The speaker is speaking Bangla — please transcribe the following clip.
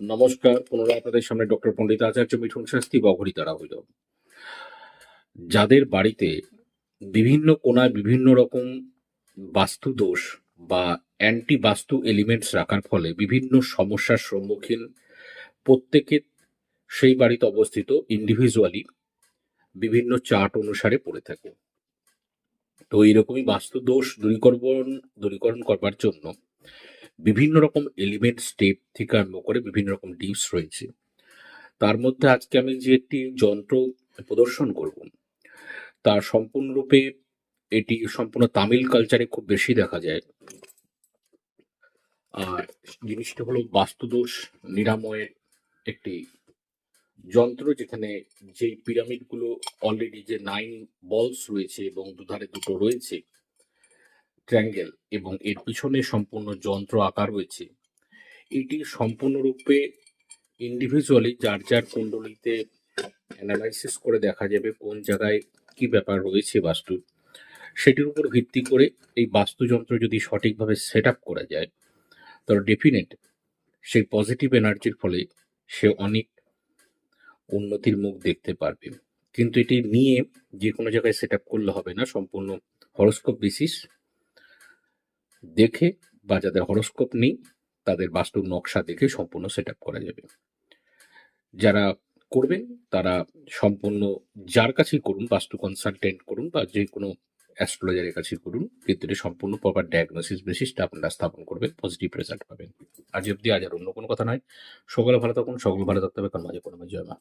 নমস্কার, পুনরায় আপনাদের সামনে ডক্টর পণ্ডিত আচার্য মিঠুন শাস্তি বঘরি তারা হইল। যাদের বাড়িতে বিভিন্ন কোনায় বিভিন্ন রকম বাস্তু দোষ বা অ্যান্টি বাস্তু এলিমেন্টস রাখার ফলে বিভিন্ন সমস্যার সম্মুখীন প্রত্যেকে সেই বাড়িতে অবস্থিত ইন্ডিভিজুয়ালি বিভিন্ন চার্ট অনুসারে পড়ে থাকে। তো এইরকমই বাস্তু দোষ দূরীকরণ দূরীকরণ করবার জন্য বিভিন্ন রকম এলিমেন্ট স্টেপ থেকে আরম্ভ করে বিভিন্ন রকম ডিপস রয়েছে। তার মধ্যে আজকে আমি যে একটি যন্ত্র প্রদর্শন করব তার সম্পূর্ণরূপে এটি সম্পূর্ণ তামিল কালচারে খুব বেশি দেখা যায়। আর জিনিসটা হলো বাস্তুদোষ নিরাময়ের একটি যন্ত্র, যেখানে যেই পিরামিডগুলো অলরেডি যে নাইন বলস রয়েছে এবং দুধারে দুটো রয়েছে ট্র্যাঙ্গেল এবং এর পিছনে সম্পূর্ণ যন্ত্র আঁকা রয়েছে। এটি সম্পূর্ণরূপে ইন্ডিভিজুয়ালি যার যার কুণ্ডলিতে অ্যানালাইসিস করে দেখা যাবে কোন জায়গায় কি ব্যাপার রয়েছে বাস্তু। সেটির উপর ভিত্তি করে এই বাস্তুযন্ত্র যদি সঠিকভাবে সেট আপ করা যায় তাহলে ডেফিনেট সেই পজিটিভ এনার্জির ফলে সে অনেক উন্নতির মুখ দেখতে পারবে। কিন্তু এটি নিয়ে যে কোনো জায়গায় সেট আপ করলে হবে না, সম্পূর্ণ হরস্কোপ বেসিস দেখে বা যাদের হরস্কোপ নেই, তাদের বাস্তুর নকশা দেখে সম্পূর্ণ সেট করা যাবে। যারা করবেন, তারা সম্পূর্ণ যার কাছেই করুন, বাস্তু কনসালটেন্ট করুন বা যে কোনো অ্যাস্ট্রোলজারের কাছে করুন কিন্তু এটি সম্পূর্ণ প্রপার ডায়াগনোসিস বেসিসটা আপনারা স্থাপন করবেন পজিটিভ রেজাল্ট পাবেন। আজ অব্দি আজ আর অন্য কোনো কথা নয়। সকলে ভালো থাকুন, সকল ভালো থাকতে হবে কারণ মাঝে কোনো জয় মা।